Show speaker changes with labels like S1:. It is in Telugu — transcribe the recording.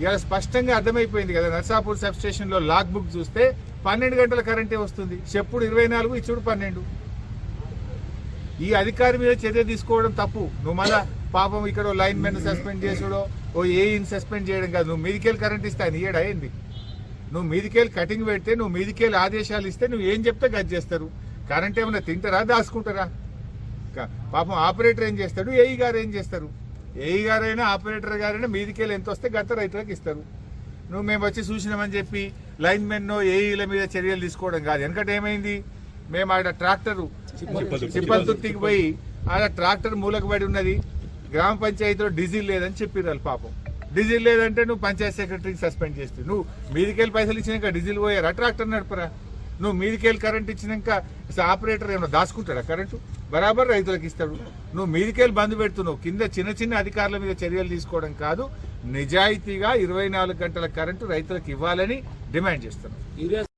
S1: ఇలా స్పష్టంగా అర్థమైపోయింది కదా నర్సాపూర్ సబ్ స్టేషన్లో లాగ్ బుక్ చూస్తే పన్నెండు గంటల కరెంటే వస్తుంది. చెప్పుడు ఇరవై నాలుగు ఇచ్చుడు పన్నెండు. ఈ అధికారి మీద చర్య తీసుకోవడం తప్పు. నువ్వు మళ్ళా పాపం ఇక్కడ లైన్ మెన్ సస్పెండ్ చేసుడో ఓ ఏఈని సస్పెండ్ చేయడం కాదు. నువ్వు మీదికెళ్ళి కరెంట్ ఇస్తే అని ఇయ్యడా అయింది నువ్వు మీదికెళ్ళి కటింగ్ పెడితే నువ్వు మీదికెళ్ళి ఆదేశాలు ఇస్తే నువ్వు ఏం చెప్తే గది చేస్తారు? కరెంట్ ఏమైనా తింటారా దాచుకుంటారా? పాపం ఆపరేటర్ ఏం చేస్తాడు? ఏఈ గారు ఏం చేస్తారు? ఏఈ గారైనా ఆపరేటర్ గారైనా మీదికెళ్ళి ఎంత వస్తే గత రైతులకు ఇస్తారు. నువ్వు మేము వచ్చి చూసినామని చెప్పి లైన్ మెన్ ఏఈల మీద చర్యలు తీసుకోవడం కాదు. ఎందుకంటే ఏమైంది? మేము ఆడ ట్రాక్టర్ చిప్పల్తుర్తికి పోయి ఆడ ట్రాక్టర్ మూలకు పడి ఉన్నది. గ్రామ పంచాయతీలో డీజిల్ లేదని చెప్పిర్రు పాపం. డీజిల్ లేదంటే నువ్వు పంచాయత్ సెక్రటరీకి సస్పెండ్ చేస్తావు నువ్వు మీదికెళ్ళి పైసలు ఇచ్చినాక డీజిల్ పోయారా? ట్రాక్టర్ నడపరా? నువ్వు మీదికెళ్ళి కరెంట్ ఇచ్చినాక ఆపరేటర్ ఏమైనా దాచుకుంటాడా కరెంటు బరాబర్ రైతులకు ఇస్తాడు. నువ్వు మీదికెళ్ళి బంద్ పెడుతున్నావు. కింద చిన్న చిన్న అధికారుల మీద చర్యలు తీసుకోవడం కాదు నిజాయితీగా ఇరవై నాలుగు గంటల కరెంటు రైతులకు ఇవ్వాలని డిమాండ్ చేస్తున్నావు